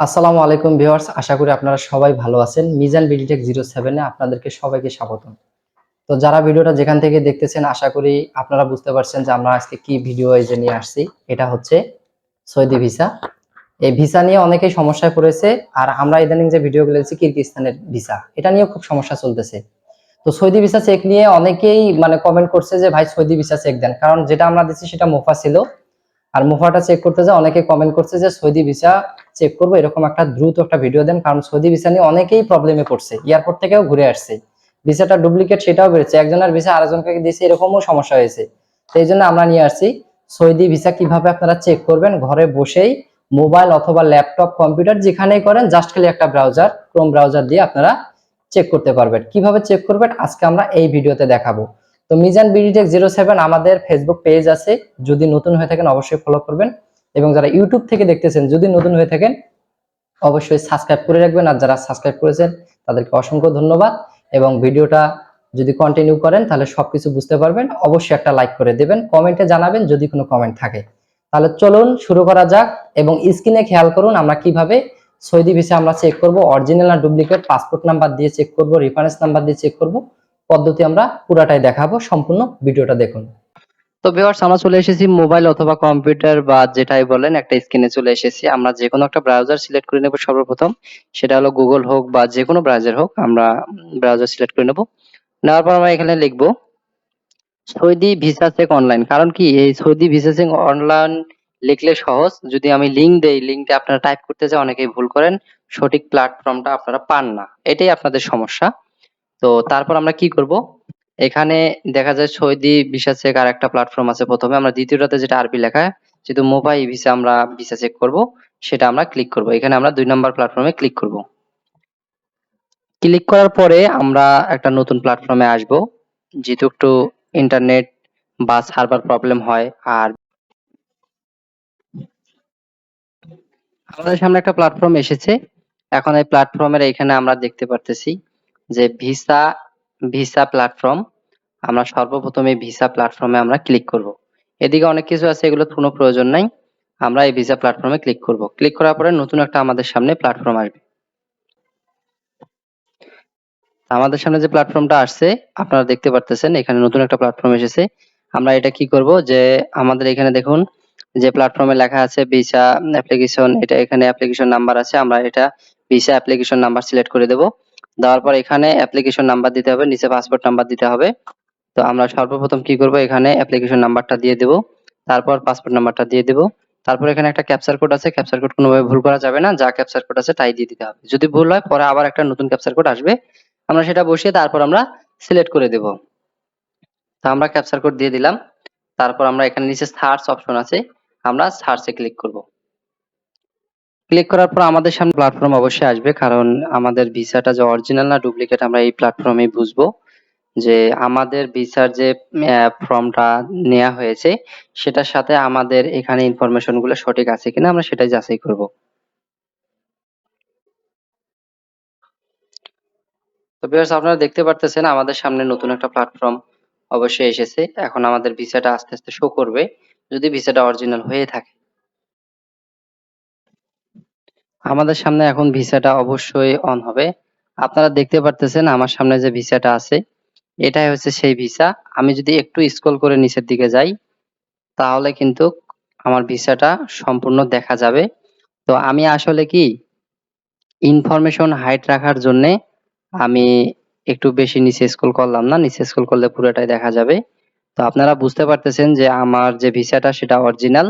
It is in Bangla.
আসসালামু আলাইকুম ভিউয়ার্স, আশা করি আপনারা সবাই ভালো আছেন। মিজান বিডিটেক জিরো সেভেনে আপনাদেরকে সবাইকে স্বাগতম। তো যারা ভিডিওটা যেখান থেকে দেখতেছেন, আশা করি আপনারা বুঝতে পারছেন যে আমরা আজকে কি ভিডিও এই যে নিয়ে আসছি। এটা হচ্ছে সৌদি ভিসা। এই ভিসা নিয়ে অনেকেই সমস্যায় পড়েছে আর আমরা ইদানিং যে ভিডিওগুলো দিচ্ছি কিরগিস্তানের ভিসা, এটা নিয়েও খুব সমস্যা চলতেছে। তো সৌদি ভিসা চেক নিয়ে অনেকেই মানে কমেন্ট করছে যে, ভাই, সৌদি ভিসা চেক দেন। কারণ যেটা আমরা দিচ্ছি সেটা মোফা ছিল। আর মুফাটা চেক করতে যায়, অনেকে কমেন্ট করছে যে, সৌদি ভিসা চেক করব। এরকম একটা দ্রুত একটা ভিডিও দেন, কারণ সৌদি ভিসা নিয়ে অনেকেই প্রবলেমে পড়ছে এয়ারপোর্ট থেকেও ঘুরে আসছে। ভিসাটা ডুপ্লিকেট সেটাও বেড়েছে, একজনের ভিসা আরেকজনকে দিয়েছে, এরকমও সমস্যা হয়েছে। তো এই জন্য আমরা নিয়ে আসছি, সৌদি ভিসা কীভাবে আপনারা চেক করবেন? ঘরে বসেই মোবাইল অথবা ল্যাপটপ কম্পিউটার যেখানেই করেন জাস্ট খালি একটা ব্রাউজার ক্রোম ব্রাউজার দিয়ে আপনারা চেক করতে পারবেন। কীভাবে চেক করবেন? আজকে আমরা এই ভিডিওতে দেখাবো। Mizan BD tech zero seven আমাদের ফেসবুক পেজ আছে। যদি নতুন হয়ে থাকেন অবশ্যই ফলো করবেন। এবং যারা ইউটিউব থেকে দেখতেছেন, যদি নতুন হয়ে থাকেন, অবশ্যই সাবস্ক্রাইব করে রাখবেন। আর যারা সাবস্ক্রাইব করেছেন, তাদেরকে অসংখ্য ধন্যবাদ। এবং ভিডিওটা যদি কন্টিনিউ করেন, তাহলে সবকিছু বুঝতে পারবেন। অবশ্যই একটা লাইক করে দেবেন। কমেন্টে জানাবেন যদি কোনো কমেন্ট থাকে। তাহলে চলুন শুরু করা যাক। এবং স্ক্রিনে খেয়াল করুন আমরা কীভাবে সৌদি ভিসা আমরা চেক করব। অরিজিনাল আর ডুপ্লিকেট পাসপোর্ট নাম্বার দিয়ে চেক করব রেফারেন্স নাম্বার দিয়ে চেক করব। পদ্ধতি আমরা পুরাটাই দেখাবো, সম্পূর্ণ ভিডিওটা দেখুন। তো ভিউয়ার্স আমরা চলে এসেছি মোবাইল অথবা কম্পিউটার বা যেটাই বলেন, একটা স্ক্রিনে চলে এসেছি। আমরা যে কোনো একটা ব্রাউজার সিলেক্ট করে নেব সর্বপ্রথম। সেটা হলো গুগল হোক বা যে কোনো ব্রাউজার হোক, আমরা ব্রাউজার সিলেক্ট করে নেব। নেওয়ার পর আমরা এখানে লিখব, সৌদি ভিসা চেক অনলাইন কারণ কি? এই সৌদি ভিসা চেক অনলাইন লিখলে সহজ। যদি আমি লিংক দেই লিংকটা আপনারা টাইপ করতে চাই অনেকেই ভুল করেন। সঠিক প্ল্যাটফর্মটা আপনারা পান না। এটাই আপনাদের সমস্যা। তো তারপর আমরা কি করব? এখানে দেখা যায় সৌদি ভিসা চেক আর একটা প্ল্যাটফর্ম আছে প্রথমে। আমরা দ্বিতীয়টাতে যেটা আরবি লেখা যেহেতু মোবাইল ভিসা আমরা ভিসা চেক করব, সেটা আমরা ক্লিক করব। এখানে আমরা দুই নম্বর প্ল্যাটফর্মে ক্লিক করব। ক্লিক করার পরে আমরা একটা নতুন প্ল্যাটফর্মে আসব, যেহেতু একটু ইন্টারনেট বা সার্ভার প্রবলেম হয় আর আমাদের সামনে একটা প্ল্যাটফর্ম এসেছে। এখন এই প্ল্যাটফর্মের এখানে আমরা দেখতে পারতেছি যে ভিসা ভিসা প্ল্যাটফর্ম আমরা সর্বপ্রথমে ভিসা প্ল্যাটফর্মে আমরা ক্লিক করব। এদিকে অনেক কিছু আছে এগুলো কোনো প্রয়োজন নাই। আমরা এই ভিসা প্ল্যাটফর্মে ক্লিক করব। ক্লিক করার পরে নতুন একটা আমাদের সামনে প্ল্যাটফর্ম আসবে। আমাদের সামনে যে প্ল্যাটফর্মটা আসছে, আপনারা দেখতে পারতেছেন, এখানে নতুন একটা প্ল্যাটফর্ম এসেছে। আমরা এটা কি করব? যে আমাদের এখানে দেখুন, যে প্ল্যাটফর্মে লেখা আছে ভিসা অ্যাপ্লিকেশন এটা এখানে অ্যাপ্লিকেশন নাম্বার আছে, আমরা এটা ভিসা অ্যাপ্লিকেশন নাম্বার সিলেক্ট করে দেব। দেওয়ার পর এখানে অ্যাপ্লিকেশন নাম্বার দিতে হবে, নিচে পাসপোর্ট নাম্বার দিতে হবে। তো আমরা সর্বপ্রথম কি করব? এখানে অ্যাপ্লিকেশন নাম্বারটা দিয়ে দেব। তারপর পাসপোর্ট নাম্বারটা দিয়ে দেব। তারপর এখানে একটা ক্যাপচার কোড আছে। ক্যাপচার কোড কোনোভাবে ভুল করা যাবে না। যা ক্যাপচার কোড আছে তাই দিয়ে দিতে হবে। যদি ভুল হয়, পরে আবার একটা নতুন ক্যাপচার কোড আসবে। আমরা সেটা বসিয়ে তারপর আমরা সিলেক্ট করে দেব। তো আমরা ক্যাপচার কোড দিয়ে দিলাম। তারপর আমরা এখানে নিচে সার্চ অপশন আছে। আমরা সার্চে ক্লিক করব। ক্লিক করার পর আমাদের সামনে প্ল্যাটফর্ম অবশ্যই আসবে, কারণ আমাদের ভিসাটা যে অরিজিনাল না ডুপ্লিকেট আমরা এই প্ল্যাটফর্মেই বুঝব যে আমাদের ভিসার যে ফর্মটা নেওয়া হয়েছে, সেটার সাথে আমাদের এখানে ইনফরমেশনগুলো সঠিক আছে কিনা আমরা সেটাই যাচাই করব। তো ভিউয়ার্স আপনারা দেখতে পারতেছেন আমাদের সামনে নতুন একটা প্ল্যাটফর্ম অবশ্যই এসেছে। এখন আমাদের ভিসাটা আস্তে আস্তে শো করবে। যদি ভিসাটা অরিজিনাল হয়ে থাকে আমাদের সামনে এখন ভিসাটা অবশ্যই অন হবে। আপনারা দেখতে পারতেছেন আমার সামনে যে ভিসাটা আছে, এটাই হচ্ছে সেই ভিসা। আমি যদি একটু স্ক্রল করে নিচের দিকে যাই, তাহলে কিন্তু আমার ভিসাটা সম্পূর্ণ দেখা যাবে। তো আমি আসলে কি ইনফরমেশন হাইট রাখার জন্যে আমি একটু বেশি নিচে স্ক্রল করলাম না, নিচে স্ক্রল করলে পুরোটাই দেখা যাবে। তো আপনারা বুঝতে পারতেছেন যে আমার যে ভিসাটা সেটা অরিজিনাল